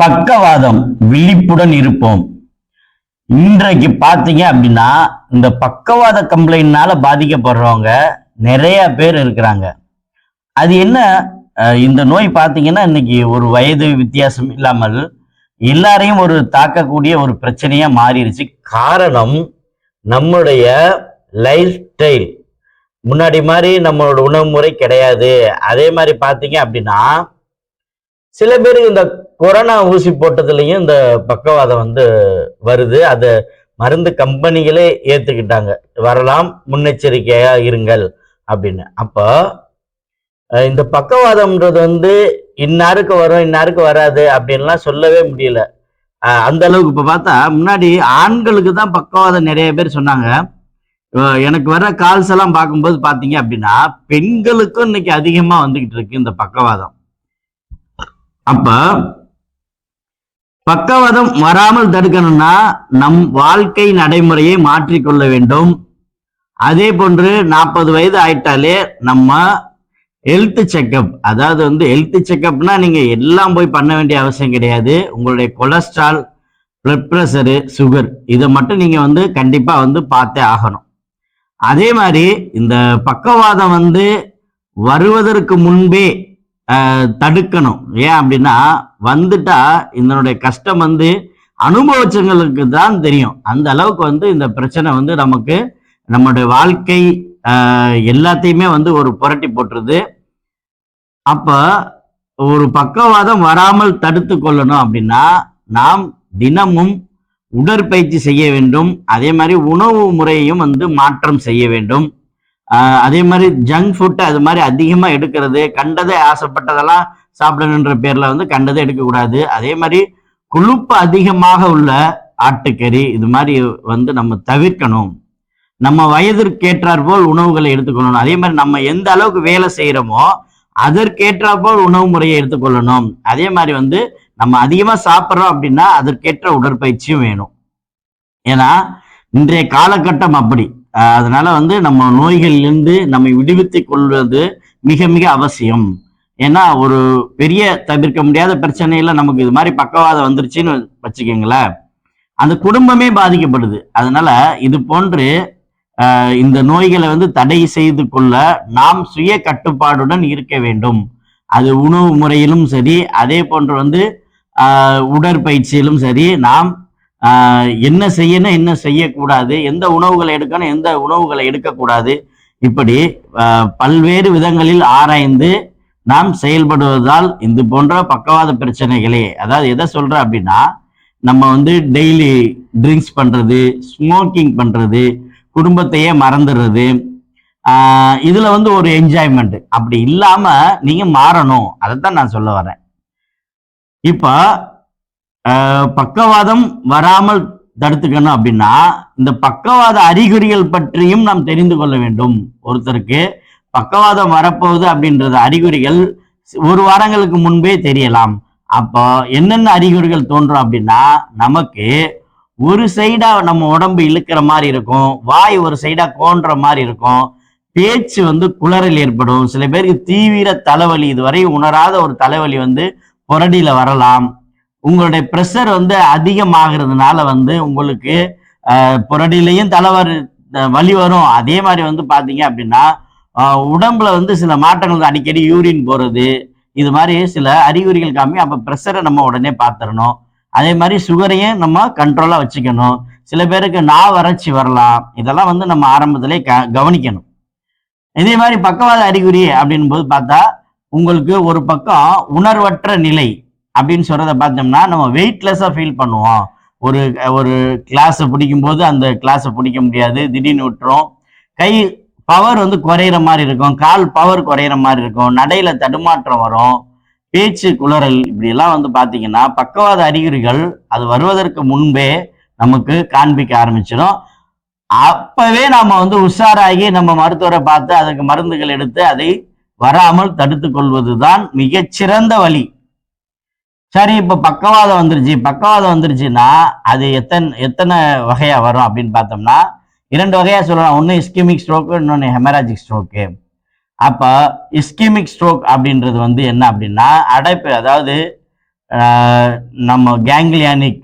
பக்கவாதம் விழிப்புடன் இருப்போம். இன்றைக்கு பார்த்தீங்க அப்படின்னா இந்த பக்கவாத கம்ப்ளைண்ட்னால பாதிக்கப்படுறவங்க நிறைய பேர் இருக்கிறாங்க. அது என்ன? இந்த நோய் பார்த்தீங்கன்னா இன்னைக்கு ஒரு வயது வித்தியாசம் இல்லாமல் எல்லாரையும் ஒரு தாக்கக்கூடிய ஒரு பிரச்சனையா மாறிடுச்சு. காரணம் நம்முடைய லைஃப் ஸ்டைல் முன்னாடி மாதிரி நம்மளோட உணவு முறை கிடையாது. அதே மாதிரி பார்த்தீங்க அப்படின்னா சில பேருக்கு இந்த கொரோனா ஊசி போட்டதுலேயும் இந்த பக்கவாதம் வந்து வருது. அதை மருந்து கம்பெனிகளே ஏற்றுக்கிட்டாங்க வரலாம் முன்னெச்சரிக்கையாக இருங்கள் அப்படின்னு. அப்போ இந்த பக்கவாதம்ன்றது வந்து இன்னாருக்கு வரும் இன்னாருக்கு வராது அப்படின்லாம் சொல்லவே முடியல. அந்த அளவுக்கு இப்போ பார்த்தா முன்னாடி ஆண்களுக்கு தான் பக்கவாதம் நிறைய பேர் சொன்னாங்க. எனக்கு வர கால்ஸ் எல்லாம் பார்க்கும்போது பார்த்தீங்க அப்படின்னா பெண்களுக்கும் இன்னைக்கு அதிகமாக வந்துக்கிட்டு இருக்கு இந்த பக்கவாதம். அப்ப பக்கவாதம் வராமல் தடுக்கணும்னா நம் வாழ்க்கை நடைமுறையை மாற்றிக்கொள்ள வேண்டும். அதே போன்று நாற்பது வயது ஆயிட்டாலே நம்ம ஹெல்த் செக்கப் அதாவது வந்து ஹெல்த் செக்கப்னா நீங்க எல்லாம் போய் பண்ண வேண்டிய அவசியம் கிடையாது. உங்களுடைய கொலஸ்ட்ரால் பிளட் ப்ரெஷரு சுகர் இதை மட்டும் நீங்க வந்து கண்டிப்பா வந்து பார்த்தே ஆகணும். அதே மாதிரி இந்த பக்கவாதம் வந்து வருவதற்கு முன்பே தடுக்கணும். ஏன் அப்படின்னா வந்துட்டா இதனுடைய கஷ்டம் வந்து அனுபவிச்சவங்களுக்கு தான் தெரியும். அந்த அளவுக்கு வந்து இந்த பிரச்சனை வந்து நமக்கு நம்மளுடைய வாழ்க்கை எல்லாத்தையுமே வந்து ஒரு புரட்டி போட்டுருது. அப்போ ஒரு பக்கவாதம் வராமல் தடுத்து கொள்ளணும் அப்படின்னா நாம் தினமும் உடற்பயிற்சி செய்ய வேண்டும். அதே மாதிரி உணவு முறையையும் வந்து மாற்றம் செய்ய வேண்டும். அதே மாதிரி ஜங்க் ஃபுட்டு அது மாதிரி அதிகமாக எடுக்கிறது கண்டதே ஆசைப்பட்டதெல்லாம் சாப்பிடணுன்ற பேரில் வந்து கண்டதை எடுக்கக்கூடாது. அதே மாதிரி கொழுப்பு அதிகமாக உள்ள ஆட்டுக்கறி இது மாதிரி வந்து நம்ம தவிர்க்கணும். நம்ம வயதிற்கேற்றாற் போல் உணவுகளை எடுத்துக்கொள்ளணும். அதே மாதிரி நம்ம எந்த அளவுக்கு வேலை செய்யறோமோ அதற்கேற்றாற்போல் உணவு முறையை எடுத்துக்கொள்ளணும். அதே மாதிரி வந்து நம்ம அதிகமாக சாப்பிட்றோம் அப்படின்னா அதற்கேற்ற உடற்பயிற்சியும் வேணும். ஏன்னா இன்றைய காலகட்டம் அப்படி. அதனால வந்து நம்ம நோய்களிலிருந்து நம்மை விடுவித்துக் கொள்வது மிக மிக அவசியம். ஏன்னா ஒரு பெரிய தவிர்க்க முடியாத பிரச்சனையில நமக்கு இது மாதிரி பக்கவாதம் வந்துருச்சுன்னு வச்சுக்கோங்களேன். அந்த குடும்பமே பாதிக்கப்படுது. அதனால இது போன்று இந்த நோய்களை வந்து தடை செய்து கொள்ள நாம் சுய கட்டுப்பாடுடன் இருக்க வேண்டும். அது உணவு முறையிலும் சரி அதே போன்று வந்து உடற்பயிற்சியிலும் சரி நாம் என்ன செய்யணும் என்ன செய்யக்கூடாது எந்த உணவுகளை எடுக்கணும் எந்த உணவுகளை எடுக்கக்கூடாது இப்படி பல்வேறு விதங்களில் ஆராய்ந்து நாம் செயல்படுவதால் இது போன்ற பக்கவாத பிரச்சனைகளே அதாவது எதை சொல்கிறேன் அப்படின்னா நம்ம வந்து டெய்லி ட்ரிங்க்ஸ் பண்றது ஸ்மோக்கிங் பண்றது குடும்பத்தையே மறந்துடுறது இதில் இதுல வந்து ஒரு என்ஜாய்மெண்ட் அப்படி இல்லாம நீங்க மாறணும். அதைத்தான் நான் சொல்ல வரேன். இப்போ பக்கவாதம் வராமல் தடுத்துக்கணும் அப்படின்னா இந்த பக்கவாத அறிகுறிகள் பற்றியும் நாம் தெரிந்து கொள்ள வேண்டும். ஒருத்தருக்கு பக்கவாதம் வரப்போகுது அப்படின்றது அறிகுறிகள் ஒரு வாரங்களுக்கு முன்பே தெரியலாம். அப்போ என்னென்ன அறிகுறிகள் தோன்றும் அப்படின்னா நமக்கு ஒரு சைடா நம்ம உடம்பு இழுக்கிற மாதிரி இருக்கும் வாய் ஒரு சைடா கோன்ற மாதிரி இருக்கும் பேச்சு வந்து குளறல் ஏற்படும். சில பேருக்கு தீவிர தலைவலி இதுவரை உணராத ஒரு தலைவலி வந்து புரடியில வரலாம். உங்களுடைய ப்ரெஷர் வந்து அதிகமாகிறதுனால வந்து உங்களுக்கு புரடியிலையும் தலைவர் வலி வரும். அதே மாதிரி வந்து பார்த்தீங்க அப்படின்னா உடம்புல வந்து சில மாற்றங்கள் அடிக்கடி யூரின் போகிறது இது மாதிரி சில அறிகுறிகள் காமி அப்போ ப்ரெஷரை நம்ம உடனே பார்த்துடணும் அதே மாதிரி சுகரையும் நம்ம கண்ட்ரோலாக வச்சுக்கணும். சில பேருக்கு நா வறட்சி வரலாம். இதெல்லாம் வந்து நம்ம ஆரம்பத்திலே க கவனிக்கணும். இதே மாதிரி பக்கவாத அறிகுறி அப்படின் போது பார்த்தா உங்களுக்கு ஒரு பக்கம் உணர்வற்ற நிலை அப்படின்னு சொல்றத பார்த்தோம்னா நம்ம வெயிட்லெஸ்ஸாக ஃபீல் பண்ணுவோம். ஒரு ஒரு கிளாஸை பிடிக்கும் போது அந்த கிளாஸை பிடிக்க முடியாது. திடீர்னு விட்டுரும். கை பவர் வந்து குறையிற மாதிரி இருக்கும். கால் பவர் குறையிற மாதிரி இருக்கும். நடையில தடுமாற்றம் வரும். பேச்சு குளறல் இப்படி எல்லாம் வந்து பாத்தீங்கன்னா பக்கவாத அறிகுறிகள் அது வருவதற்கு முன்பே நமக்கு காண்பிக்க ஆரம்பிச்சிடும் அப்பவே நாம வந்து உஷாராகி நம்ம மருத்துவரை பார்த்து அதுக்கு மருந்துகள் எடுத்து அதை வராமல் தடுத்து கொள்வதுதான் மிகச்சிறந்த வழி. சரி இப்ப பக்கவாதம் வந்துருச்சு. பக்கவாதம் வந்துருச்சுன்னா அது எத்தனை எத்தனை வகையா வரும் அப்படின்னு பார்த்தோம்னா இரண்டு வகையா சொல்லலாம். ஒன்று இஸ்கிமிக் ஸ்ட்ரோக்கு இன்னொன்று ஹெமராஜிக் ஸ்ட்ரோக்கு அப்போ இஸ்கிமிக் ஸ்ட்ரோக் அப்படின்றது வந்து என்ன அப்படின்னா அடைப்பு அதாவது நம்ம கேங்லியானிக்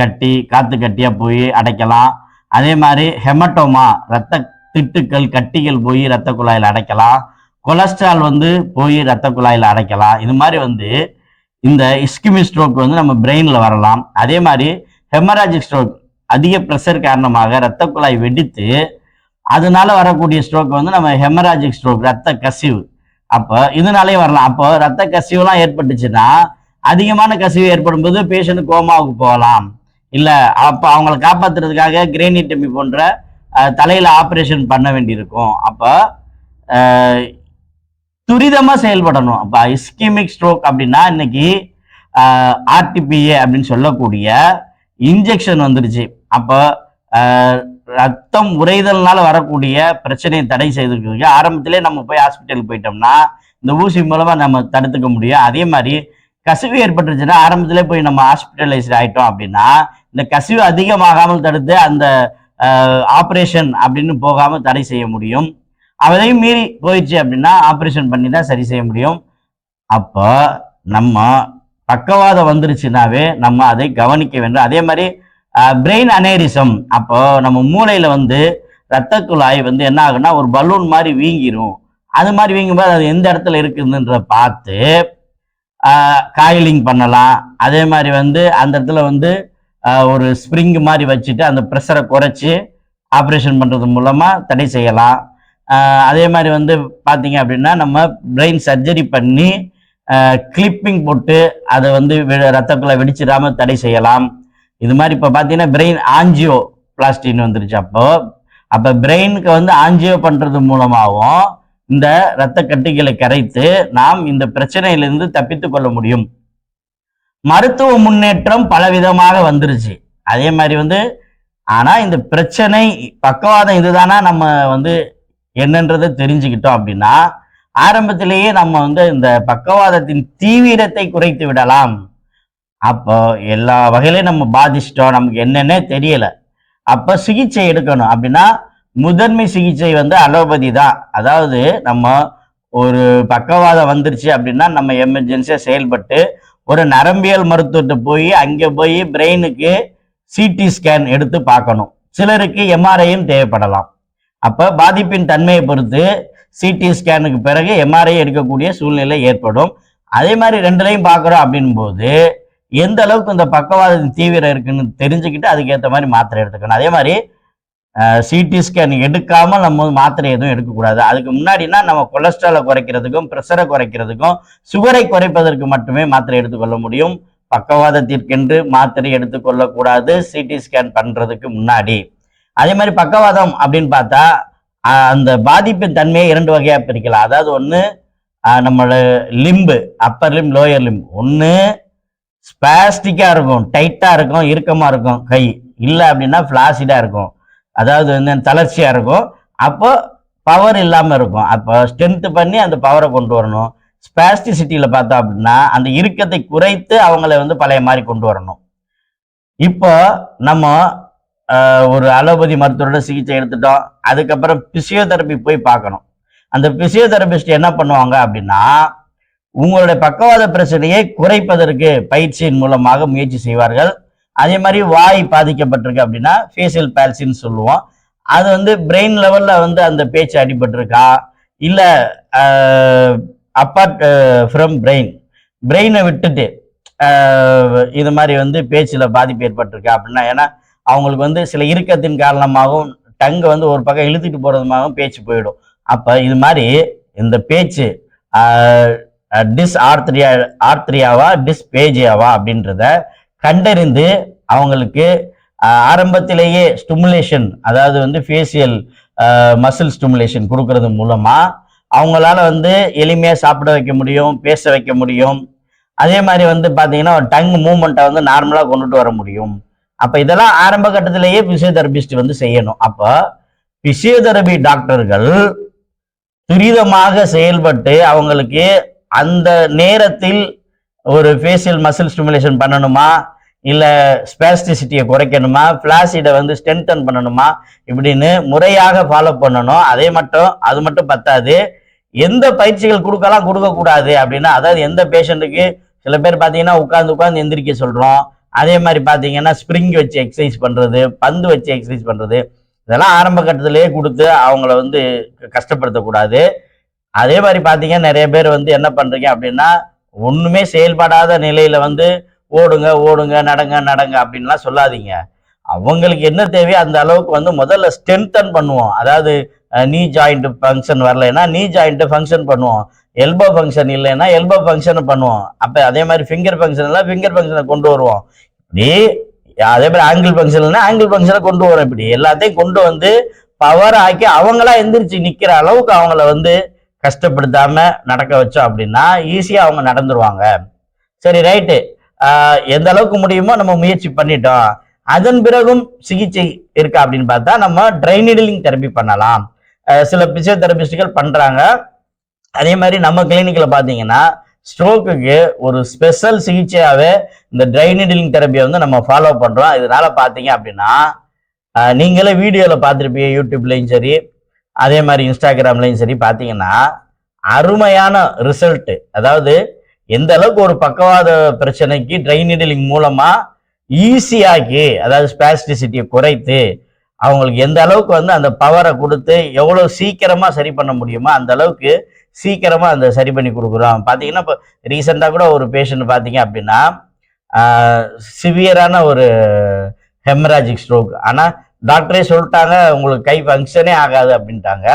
கட்டி காத்து கட்டியா போய் அடைக்கலாம். அதே மாதிரி ஹெமட்டோமா ரத்த திட்டுக்கள் கட்டிகள் போய் ரத்த குழாயில் அடைக்கலாம். கொலஸ்ட்ரால் வந்து போய் ரத்த குழாயில் அடைக்கலாம். இது மாதிரி வந்து இந்த இஸ்கிமி ஸ்ட்ரோக் வந்து நம்ம பிரெயின்ல வரலாம். அதே மாதிரி ஹெமராஜிக் ஸ்ட்ரோக் அதிக ப்ரெஷர் காரணமாக ரத்த குழாய் வெடித்து அதனால வரக்கூடிய ஸ்ட்ரோக் வந்து நம்ம ஹெமராஜிக் ஸ்ட்ரோக் ரத்த கசிவு. அப்போ இதனாலே வரலாம். அப்போ ரத்த கசிவுலாம் ஏற்பட்டுச்சுன்னா அதிகமான கசிவு ஏற்படும் போது பேஷண்ட் கோமாவுக்கு போகலாம். இல்லை அப்போ அவங்கள காப்பாத்துறதுக்காக கிரேனிட்டமி போன்ற தலையில் தலையில ஆப்ரேஷன் பண்ண வேண்டியிருக்கும். அப்போ துரிதமா செயல்படணும். அப்போ இஸ்கிமிக் ஸ்ட்ரோக் அப்படின்னா இன்னைக்கு ஆர்டிபிஏ அப்படின்னு சொல்லக்கூடிய இன்ஜெக்ஷன் வந்துருச்சு. அப்போ ரத்தம் உறைதல்னால வரக்கூடிய பிரச்சனையை தடை செய்திருக்கிறதுக்கு ஆரம்பத்திலே நம்ம போய் ஹாஸ்பிட்டலுக்கு போயிட்டோம்னா இந்த ஊசி மூலமா நம்ம தடுத்துக்க முடியும். அதே மாதிரி கசிவு ஏற்பட்டுருச்சுன்னா ஆரம்பத்திலே போய் நம்ம ஹாஸ்பிட்டலைஸ்ட் ஆயிட்டோம் அப்படின்னா இந்த கசிவு அதிகமாகாமல் தடுத்து அந்த ஆப்ரேஷன் அப்படின்னு போகாமல் தடை செய்ய முடியும். அதையும் மீறி போயிடுச்சு அப்படின்னா ஆப்ரேஷன் பண்ணி தான் சரி செய்ய முடியும். அப்போ நம்ம பக்கவாதம் வந்துருச்சுனாவே நம்ம அதை கவனிக்க வேண்டும். அதே மாதிரி பிரெயின் அனேரிசம் அப்போ நம்ம மூளையில் வந்து ரத்த குழாய் வந்து என்ன ஆகுன்னா ஒரு பலூன் மாதிரி வீங்கிரும். அது மாதிரி வீங்கும்போது அது எந்த இடத்துல இருக்குதுன்ற பார்த்து காயிலிங் பண்ணலாம். அதே மாதிரி வந்து அந்த இடத்துல வந்து ஒரு ஸ்ப்ரிங் மாதிரி வச்சுட்டு அந்த ப்ரெஷரை குறைச்சி ஆப்ரேஷன் பண்ணுறது மூலமாக தடை செய்யலாம். அதே மாதிரி வந்து பார்த்தீங்க அப்படின்னா நம்ம பிரெயின் சர்ஜரி பண்ணி கிளிப்பிங் போட்டு அதை வந்து ரத்தக்குள்ள வெடிச்சிடாம தடை செய்யலாம். இது மாதிரி இப்போ பார்த்தீங்கன்னா பிரெயின் ஆஞ்சியோ பிளாஸ்டின்னு வந்துருச்சு அப்போ. அப்போ பிரெயினுக்கு வந்து ஆஞ்சியோ பண்ணுறது மூலமாகவும் இந்த இரத்த கட்டிகளை கரைத்து நாம் இந்த பிரச்சனையிலிருந்து தப்பித்து கொள்ள முடியும். மருத்துவ முன்னேற்றம் பலவிதமாக வந்துருச்சு. அதே மாதிரி வந்து ஆனால் இந்த பிரச்சனை பக்கவாதம் இதுதானா நம்ம வந்து என்னன்றதை தெரிஞ்சுக்கிட்டோம் அப்படின்னா ஆரம்பத்திலேயே நம்ம வந்து இந்த பக்கவாதத்தின் தீவிரத்தை குறைத்து விடலாம். அப்போ எல்லா வகையிலையும் நம்ம பாதிச்சிட்டோம் நமக்கு என்னன்னே தெரியல. அப்ப சிகிச்சை எடுக்கணும் அப்படின்னா முதன்மை சிகிச்சை வந்து அலோபதி தான். அதாவது நம்ம ஒரு பக்கவாதம் வந்துருச்சு அப்படின்னா நம்ம எமர்ஜென்சியா செயல்பட்டு ஒரு நரம்பியல் மருத்துவர்கிட்ட போய் அங்கே போய் பிரெயினுக்கு சிடி ஸ்கேன் எடுத்து பார்க்கணும். சிலருக்கு எம்ஆர்ஐயும் தேவைப்படலாம். அப்போ பாதிப்பின் தன்மையை பொறுத்து சிடி ஸ்கேனுக்கு பிறகு எம்ஆர்ஐ எடுக்கக்கூடிய சூழ்நிலை ஏற்படும். அதே மாதிரி ரெண்டுலையும் பார்க்குறோம் அப்படின் போது எந்த அளவுக்கு இந்த பக்கவாதத்தின் தீவிரம் இருக்குன்னு தெரிஞ்சுக்கிட்டு அதுக்கேற்ற மாதிரி மாத்திரை எடுத்துக்கணும். அதே மாதிரி சிடி ஸ்கேன் எடுக்காமல் நம்ம வந்து மாத்திரை எதுவும் எடுக்கக்கூடாது. அதுக்கு முன்னாடினா நம்ம கொலஸ்ட்ராலை குறைக்கிறதுக்கும் ப்ரெஷரை குறைக்கிறதுக்கும் சுகரை குறைப்பதற்கு மட்டுமே மாத்திரை எடுத்துக்கொள்ள முடியும். பக்கவாதத்திற்கென்று மாத்திரை எடுத்துக்கொள்ளக்கூடாது. சிடி ஸ்கேன் பண்ணுறதுக்கு முன்னாடி. அதே மாதிரி பக்கவாதம் அப்படின்னு பார்த்தா அந்த பாதிப்பின் தன்மையை இரண்டு வகையாக பிரிக்கலாம். அதாவது ஒன்று நம்மளோட limb upper limb lower limb ஒன்று ஸ்பாஸ்டிக்காக இருக்கும் டைட்டாக இருக்கும் இறுக்கமாக இருக்கும் கை. இல்லை அப்படின்னா ஃப்ளாசிடாக இருக்கும். அதாவது வந்து தளர்ச்சியாக இருக்கும். அப்போ பவர் இல்லாமல் இருக்கும். அப்போ ஸ்ட்ரென்த்து பண்ணி அந்த பவரை கொண்டு வரணும். ஸ்பாஸ்டிசிட்டியில் பார்த்தோம் அப்படின்னா அந்த இறுக்கத்தை குறைத்து அவங்கள வந்து பழைய மாதிரி கொண்டு வரணும். இப்போ நம்ம ஒரு அலோபதி மருத்துவரோட சிகிச்சை எடுத்துட்டோம். அதுக்கப்புறம் பிசியோதெரப்பி போய் பார்க்கணும். அந்த பிசியோதெரபிஸ்ட் என்ன பண்ணுவாங்க அப்படின்னா உங்களுடைய பக்கவாத பிரச்சனையை குறைப்பதற்கு பயிற்சியின் மூலமாக முயற்சி செய்வார்கள். அதே மாதிரி வாய் பாதிக்கப்பட்டிருக்கு அப்படின்னா ஃபேஷியல் பேல்சின்னு சொல்லுவோம். அது வந்து பிரெயின் லெவலில் வந்து அந்த பேச்சு அடிபட்டிருக்கா? இல்லை அப்பார்ட் ஃப்ரம் பிரெயின் பிரெயினை விட்டுட்டு இது மாதிரி வந்து பேச்சில் பாதிப்பு ஏற்பட்டிருக்கா அப்படின்னா ஏன்னா அவங்களுக்கு வந்து சில இறுக்கத்தின் காரணமாகவும் டங்கை வந்து ஒரு பக்கம் இழுத்துட்டு போகிறதுமாகவும் பேச்சு போயிடும். அப்போ இது மாதிரி இந்த பேச்சு டிஸ் ஆர்த்ரியா ஆர்த்ரியாவா டிஸ் பேஜியாவா அப்படின்றத கண்டறிந்து அவங்களுக்கு ஆரம்பத்திலேயே ஸ்டிமுலேஷன் அதாவது வந்து ஃபேஷியல் மசில் ஸ்டிமுலேஷன் கொடுக்கறது மூலமாக அவங்களால வந்து எளிமையாக சாப்பிட வைக்க முடியும் பேச வைக்க முடியும். அதே மாதிரி வந்து பார்த்தீங்கன்னா டங் மூமெண்ட்டை வந்து நார்மலாக கொண்டுட்டு வர முடியும். அப்ப இதெல்லாம் ஆரம்ப கட்டத்திலேயே பிசியோதெரபிஸ்ட் வந்து செய்யணும். அப்ப பிசியோதெரபி டாக்டர்கள் துரிதமாக செயல்பட்டு அவங்களுக்கு அந்த நேரத்தில் ஒரு ஃபேஷியல் மசில் ஸ்டிமுலேஷன் பண்ணணுமா? இல்லை ஸ்பேஸ்டிசிட்டியை குறைக்கணுமா? பிளாசிடை வந்து ஸ்ட்ரென்தன் பண்ணணுமா? இப்படின்னு முறையாக ஃபாலோ பண்ணணும். அதே மட்டும் அது மட்டும் பத்தாது. எந்த பயிற்சிகள் கொடுக்கலாம் கொடுக்கக்கூடாது அப்படின்னா அதாவது எந்த பேஷண்ட்டுக்கு சில பேர் பார்த்தீங்கன்னா உட்காந்து உட்காந்து எந்திரிக்க சொல்கிறோம் அதே மாதிரி பார்த்தீங்கன்னா ஸ்ப்ரிங் வச்சு எக்ஸசைஸ் பண்ணுறது பந்து வச்சு எக்ஸசைஸ் பண்ணுறது இதெல்லாம் ஆரம்ப கட்டத்திலேயே கொடுத்து அவங்கள வந்து கஷ்டப்படுத்தக்கூடாது. அதே மாதிரி பார்த்தீங்கன்னா நிறைய பேர் வந்து என்ன பண்ணுறீங்க அப்படின்னா ஒன்றுமே செயல்படாத நிலையில் வந்து ஓடுங்க ஓடுங்க நடங்க நடங்க அப்படின்லாம் சொல்லாதீங்க. அவங்களுக்கு என்ன தேவையோ அந்த அளவுக்கு வந்து முதல்ல ஸ்ட்ரென்தன் பண்ணுவோம். அதாவது நீ ஜாயிண்ட் ஃபங்க்ஷன் வரலைன்னா நீ ஜாயிண்ட் ஃபங்க்ஷன் பண்ணுவோம். எல்போ ஃபங்க்ஷன் இல்லைன்னா எல்போ ஃபங்க்ஷன் பண்ணுவோம். அப்போ அதே மாதிரி ஃபிங்கர் ஃபங்க்ஷன் எல்லாம் ஃபிங்கர் ஃபங்க்ஷனை கொண்டு வருவோம். இப்படி அதே மாதிரி ஆங்கிள் ஃபங்க்ஷன்லாம் ஆங்கிள் ஃபங்க்ஷனை கொண்டு வரோம். இப்படி எல்லாத்தையும் கொண்டு வந்து பவர் ஆக்கி அவங்களா எந்திரிச்சு நிற்கிற அளவுக்கு அவங்கள வந்து கஷ்டப்படுத்தாம நடக்க வச்சோம் அப்படின்னா ஈஸியாக அவங்க நடந்துருவாங்க. சரி ரைட்டு எந்த அளவுக்கு முடியுமோ நம்ம முயற்சி பண்ணிட்டோம். அதன் பிறகும் சிகிச்சை இருக்கா அப்படின்னு பார்த்தா நம்ம ட்ரைனிடலிங் தெரப்பி பண்ணலாம். சில பிசியோதெரபிஸ்டுகள் பண்ணுறாங்க அதே மாதிரி நம்ம கிளினிக்கில் பார்த்தீங்கன்னா ஸ்ட்ரோக்குக்கு ஒரு ஸ்பெஷல் சிகிச்சையாவே இந்த ட்ரைனிடிலிங் தெரப்பியை வந்து நம்ம ஃபாலோ பண்ணுறோம் இதனால பார்த்தீங்க அப்படின்னா நீங்களே வீடியோவில் பார்த்துருப்பீங்க யூடியூப்லேயும் சரி அதே மாதிரி இன்ஸ்டாகிராம்லேயும் சரி பார்த்தீங்கன்னா அருமையான ரிசல்ட்டு அதாவது எந்த அளவுக்கு ஒரு பக்கவாத பிரச்சனைக்கு ட்ரைனிடிலிங் மூலமாக ஈஸியாக்கி அதாவது ஸ்பாஸ்டிசிட்டியை குறைத்து அவங்களுக்கு எந்த அளவுக்கு வந்து அந்த பவரை கொடுத்து எவ்வளோ சீக்கிரமாக சரி பண்ண முடியுமோ அந்த அளவுக்கு சீக்கிரமாக அந்த சரி பண்ணி கொடுக்குறோம். பார்த்தீங்கன்னா இப்போ ரீசெண்டாக கூட ஒரு பேஷண்ட் பார்த்தீங்க அப்படின்னா சிவியரான ஒரு ஹெமராஜிக் ஸ்ட்ரோக் ஆனால் டாக்டரே சொல்லிட்டாங்க உங்களுக்கு கை ஃபங்க்ஷனே ஆகாது அப்படின்ட்டாங்க.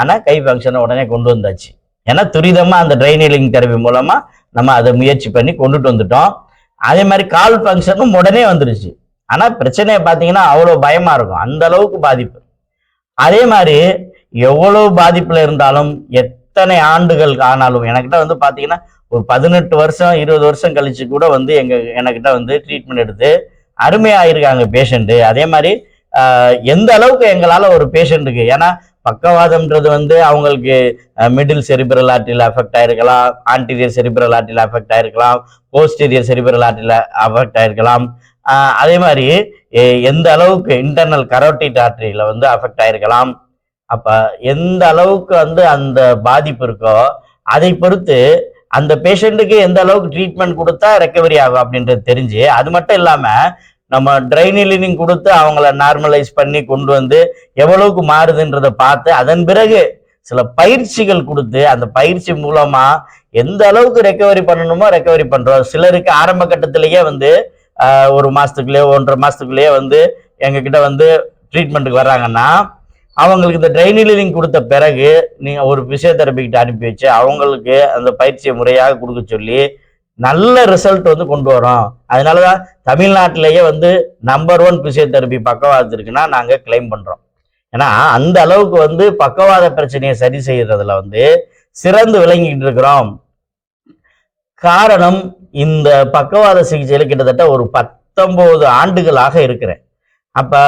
ஆனால் கை ஃபங்க்ஷனை உடனே கொண்டு வந்தாச்சு. ஏன்னா துரிதமாக அந்த ட்ரைனிலிங் தெரப்பி மூலமாக நம்ம அதை முயற்சி பண்ணி கொண்டுட்டு வந்துட்டோம். அதே மாதிரி கால் ஃபங்க்ஷனும் உடனே வந்துருச்சு. ஆனால் பிரச்சனையை பார்த்தீங்கன்னா அவ்வளோ பயமாக இருக்கும். அந்த அளவுக்கு பாதிப்பு. அதே மாதிரி எவ்வளவு பாதிப்பில் இருந்தாலும் எத் எத்தனை ஆண்டுகள் ஆனாலும் எனக்கிட்ட வந்து பார்த்தீங்கன்னா ஒரு பதினெட்டு வருஷம் இருபது வருஷம் கழிச்சு கூட வந்து எங்க எனக்கிட்ட வந்து ட்ரீட்மெண்ட் எடுத்து அருமையாயிருக்காங்க பேஷண்ட்டு அதே மாதிரி எந்த அளவுக்கு எங்களால் ஒரு பேஷண்ட்டுக்கு ஏன்னா பக்கவாதம்ன்றது வந்து அவங்களுக்கு மிடில் செரிபிரல் ஆர்டியில் அஃபெக்ட் ஆயிருக்கலாம் ஆன்டீரியர் செரிபிரல் ஆர்டியில் அஃபெக்ட் ஆயிருக்கலாம் போஸ்டீரியர் செரிபிரல் ஆர்டியில் அஃபெக்ட் ஆயிருக்கலாம் அதே மாதிரி எந்த அளவுக்கு இன்டர்னல் கரோட்டிட் ஆர்டரியில வந்து அஃபெக்ட் ஆயிருக்கலாம். அப்ப எந்த அளவுக்கு வந்து அந்த பாதிப்பு இருக்கோ அதை பொறுத்து அந்த பேஷண்ட்டுக்கு எந்த அளவுக்கு ட்ரீட்மெண்ட் கொடுத்தா ரெக்கவரி ஆகும் அப்படின்றது தெரிஞ்சு அது மட்டும் இல்லாம நம்ம ட்ரைனிலினிங் கொடுத்து அவங்கள நார்மலைஸ் பண்ணி கொண்டு வந்து எவ்வளவுக்கு மாறுதுன்றதை பார்த்து அதன் பிறகு சில பயிற்சிகள் கொடுத்து அந்த பயிற்சி மூலமா எந்த அளவுக்கு ரெக்கவரி பண்ணணுமோ ரெக்கவரி பண்றோம். சிலருக்கு ஆரம்ப கட்டத்திலேயே வந்து ஒரு மாசத்துக்குள்ளேயோ ஒன்றரை மாசத்துக்குள்ளேயே வந்து எங்ககிட்ட வந்து ட்ரீட்மெண்ட்டுக்கு வர்றாங்கன்னா அவங்களுக்கு இந்த ட்ரைனிங் கொடுத்த பிறகு நீங்கள் ஒரு பிசியோதெரபிக்கிட்ட அனுப்பி வச்சு அவங்களுக்கு அந்த பயிற்சியை முறையாக கொடுக்க சொல்லி நல்ல ரிசல்ட் வந்து கொண்டு வரோம். அதனால தான் தமிழ்நாட்டிலேயே வந்து நம்பர் ஒன் பிசியோதெரபி பக்கவாதம் இருக்குன்னா நாங்கள் கிளைம் பண்ணுறோம் ஏன்னா அந்த அளவுக்கு வந்து பக்கவாத பிரச்சனையை சரி செய்யறதுல வந்து சிறந்து விளங்கிட்டு இருக்கிறோம். காரணம் இந்த பக்கவாத சிகிச்சையில் கிட்டத்தட்ட ஒரு பத்தொன்பது ஆண்டுகளாக இருக்கிறேன். அப்போ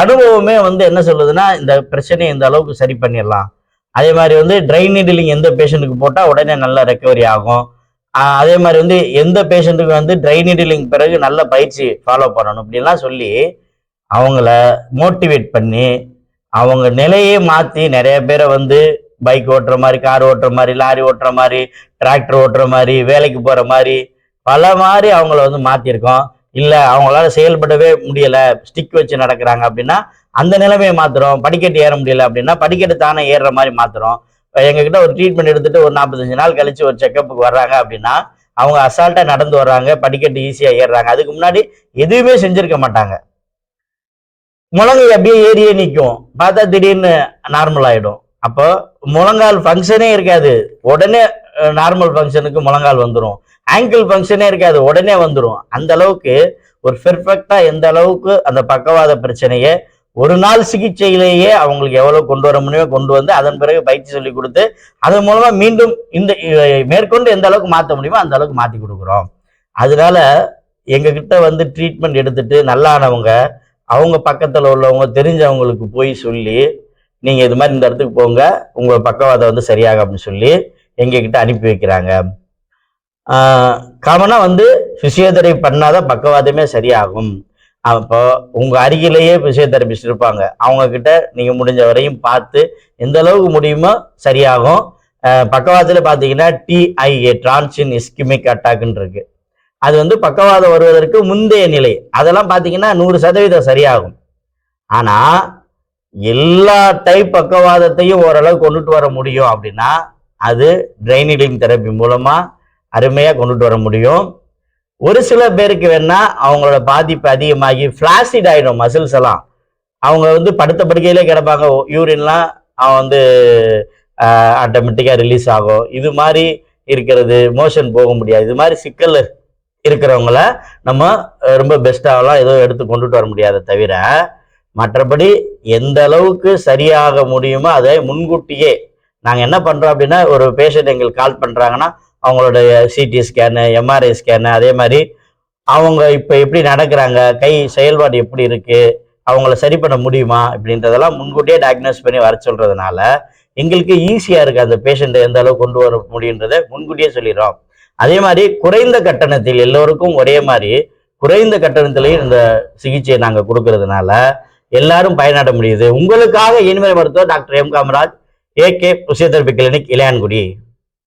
அனுபவமே வந்து என்ன சொல்லுதுன்னா இந்த பிரச்சனையை இந்த அளவுக்கு சரி பண்ணிடலாம். அதே மாதிரி வந்து ட்ரை நீடிலிங் எந்த பேஷண்ட்டுக்கு போட்டால் உடனே நல்லா ரெக்கவரி ஆகும். அதே மாதிரி வந்து எந்த பேஷண்ட்டுக்கு வந்து ட்ரை நீடிலிங் பிறகு நல்ல பயிற்சி ஃபாலோ பண்ணணும் இப்படிலாம் சொல்லி அவங்கள மோட்டிவேட் பண்ணி அவங்க நிலையே மாற்றி நிறைய பேரை வந்து பைக் ஓட்டுற மாதிரி கார் ஓட்டுற மாதிரி லாரி ஓட்டுற மாதிரி டிராக்டர் ஓட்டுற மாதிரி வேலைக்கு போகிற மாதிரி பல மாதிரி அவங்கள வந்து மாற்றிருக்கோம் இல்லை அவங்களால செயல்படவே முடியல ஸ்டிக் வச்சு நடக்கிறாங்க அப்படின்னா அந்த நிலைமையை மாத்துறோம். படிக்கட்டு ஏற முடியல அப்படின்னா படிக்கட்டு தானே ஏறுற மாதிரி மாத்துறோம். எங்ககிட்ட ஒரு ட்ரீட்மெண்ட் எடுத்துட்டு ஒரு நாற்பத்தஞ்சு நாள் கழிச்சு ஒரு செக்கப்புக்கு வர்றாங்க அப்படின்னா அவங்க அசால்ட்டாக நடந்து வர்றாங்க படிக்கட்டு ஈஸியாக ஏறுறாங்க. அதுக்கு முன்னாடி எதுவுமே செஞ்சிருக்க மாட்டாங்க. முழங்கை அப்படியே ஏறியே நிற்கும் பார்த்தா திடீர்னு நார்மல் ஆகிடும் அப்போ முழங்கால் ஃபங்க்ஷனே இருக்காது. உடனே நார்மல் ஃபங்க்ஷனுக்கு முழங்கால் வந்துடும் ஆங்கிள் ஃபங்க்ஷனே இருக்காது. உடனே வந்துடும் அந்த அளவுக்கு ஒரு பெர்ஃபெக்டா எந்த அளவுக்கு அந்த பக்கவாத பிரச்சனையை ஒரு நாள் சிகிச்சையிலேயே அவங்களுக்கு எவ்வளவு கொண்டு வர முடியுமோ கொண்டு வந்து அதன் பிறகு பயிற்சி சொல்லி கொடுத்து அதன் மூலமா மீண்டும் இந்த மேற்கொண்டு எந்த அளவுக்கு மாற்ற முடியுமோ அந்த அளவுக்கு மாத்தி கொடுக்குறோம். அதனால எங்ககிட்ட வந்து ட்ரீட்மெண்ட் எடுத்துட்டு நல்லானவங்க அவங்க பக்கத்துல உள்ளவங்க தெரிஞ்சவங்களுக்கு போய் சொல்லி நீங்க இது மாதிரி இந்த இடத்துக்கு போங்க. உங்க பக்கவாதம் வந்து சரியாகும் அப்படின்னு சொல்லி எங்ககிட்ட அனுப்பி வைக்கிறாங்க. காமனாக வந்து ஃபிசியோதெரபி பண்ணாதான் பக்கவாதமே சரியாகும். அப்போ உங்கள் அருகிலேயே ஃபிசியோதெரபிஸ்ட் இருப்பாங்க. அவங்கக்கிட்ட நீங்கள் முடிஞ்ச வரையும் பார்த்து எந்த அளவுக்கு முடியுமோ சரியாகும். பக்கவாதத்தில் பார்த்தீங்கன்னா டிஐஏ டிரான்சின் இஸ்கிமிக் அட்டாக்னு இருக்கு. அது வந்து பக்கவாதம் வருவதற்கு முந்தைய நிலை. அதெல்லாம் பார்த்தீங்கன்னா நூறு சதவீதம் சரியாகும். ஆனால் எல்லா டைப் பக்கவாதத்தையும் ஓரளவு கொண்டுட்டு வர முடியும் அப்படின்னா அது ட்ரைனிலிங் தெரப்பி மூலமாக அருமையாக கொண்டுட்டு வர முடியும். ஒரு சில பேருக்கு வேணா அவங்களோட பாதிப்பு அதிகமாகி ஃப்ளாசிட் ஆகிடும் மசில்ஸ் எல்லாம். அவங்க வந்து படுத்த படுக்கையிலே கிடப்பாங்க யூரின்லாம் அவன் வந்து ஆட்டோமேட்டிக்காக ரிலீஸ் ஆகும். இது மாதிரி இருக்கிறது மோஷன் போக முடியாது. இது மாதிரி சிக்கல் இருக்கிறவங்கள நம்ம ரொம்ப பெஸ்ட்டாகலாம் ஏதோ எடுத்து கொண்டுட்டு வர முடியாத தவிர மற்றபடி எந்த அளவுக்கு சரியாக முடியுமோ அதை முன்கூட்டியே நாங்கள் என்ன பண்ணுறோம் அப்படின்னா ஒரு பேஷண்ட் எங்களுக்கு கால் பண்ணுறாங்கன்னா அவங்களுடைய சிடி ஸ்கேனு எம்ஆர்ஐ ஸ்கேனு அதே மாதிரி அவங்க இப்போ எப்படி நடக்கிறாங்க கை செயல்பாடு எப்படி இருக்கு அவங்கள சரி பண்ண முடியுமா அப்படின்றதெல்லாம் முன்கூட்டியே டயக்னோஸ் பண்ணி வர சொல்றதுனால எங்களுக்கு ஈஸியாக இருக்குது அந்த பேஷண்ட்டை எந்த அளவுக்கு கொண்டு வர முடியுன்றதை முன்கூட்டியே சொல்லிடுறோம். அதே மாதிரி குறைந்த கட்டணத்தில் எல்லோருக்கும் ஒரே மாதிரி குறைந்த கட்டணத்திலையும் இந்த சிகிச்சையை நாங்கள் கொடுக்கறதுனால எல்லாரும் பயனட முடியுது. உங்களுக்காக இனிமேல் மருத்துவர் doctor M Kamaraj AK physiotherapy clinic Ilayangudi.